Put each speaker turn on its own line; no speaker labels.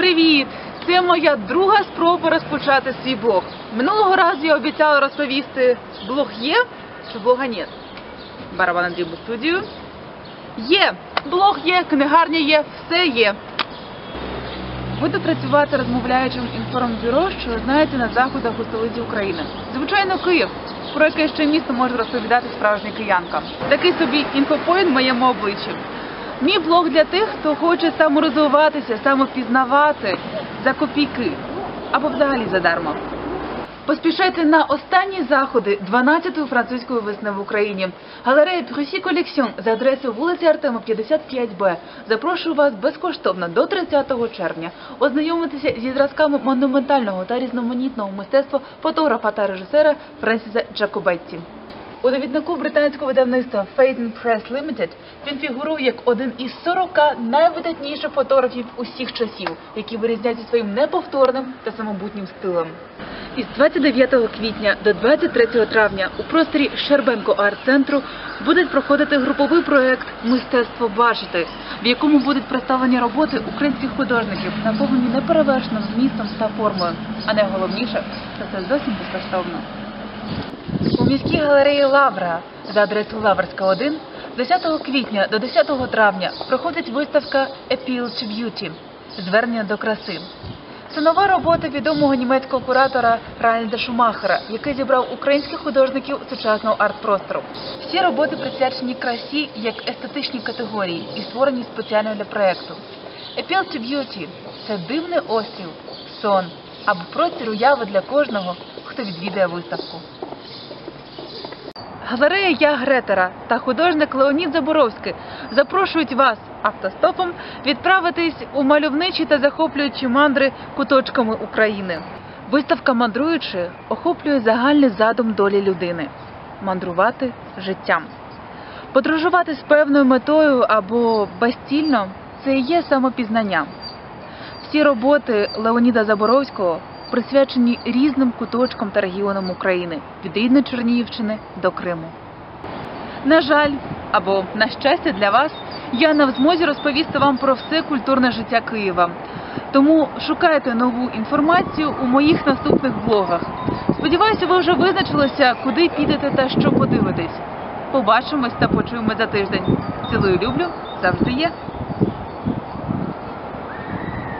Привіт! Це моя друга спроба розпочати свій блог. Минулого разу я обіцяла розповісти, блог є чи блога нет. Барабан Андрій у студію. Є! Блог є, книгарня є, все є. Буду працювати розмовляючим інформбюро, що знаєте на заходах у столиці України. Звичайно, Київ, про яке ще місто може розповідати справжня киянка. Такий собі інфопоінт в моєму обличчі. Мій блог для тих, хто хоче саморозвиватися, самопізнавати за копійки або взагалі задармо. Поспішайте на останні заходи 12-ї французької весни в Україні. Галерея Прусі Колекціон за адресою вулиці Артема 55Б. Запрошую вас безкоштовно до 30 червня ознайомитися зі зразками монументального та різноманітного мистецтва фотографа та режисера Френсіса Джакобетті. У довіднику британського видавництва Phaeton Press Limited він фігурує як один із 40 найвидатніших фотографів усіх часів, які вирізняються своїм неповторним та самобутнім стилем. Із 29 квітня до 23 травня у просторі Щербенко арт-центру буде проходити груповий проект Мистецтво бачити, в якому будуть представлені роботи українських художників, наповнені неперевершеним змістом та формою. А найголовніше, що це зовсім безкоштовно. У міській галереї Лавра за адресою Лаврська 1 з 10 квітня до 10 травня проходить виставка Appeal to Beauty звернення до краси. Це нова робота відомого німецького куратора Райнда Шумахера, який зібрав українських художників сучасного арт-простору. Всі роботи присвячені красі як естетичній категорії і створені спеціально для проекту. Appeal to Beauty – це дивний острів, сон або простір уяви для кожного, хто відвідає виставку. Галерея Я Гретера та художник Леонід Заборовський запрошують вас автостопом відправитись у мальовничі та захоплюючі мандри куточками України. Виставка мандруючи охоплює загальний задум долі людини мандрувати життям. Подорожувати з певною метою або безцільно це і є самопізнання. Всі роботи Леоніда Заборовського присвячені різним куточкам та регіонам України від рідної Чернігівщини до Криму. На жаль, або на щастя для вас, я не в змозі розповісти вам про все культурне життя Києва. Тому шукайте нову інформацію у моїх наступних блогах. Сподіваюся, ви вже визначилися, куди підете та що подивитесь. Побачимось та почуємо за тиждень. Цілую люблю, завжди є.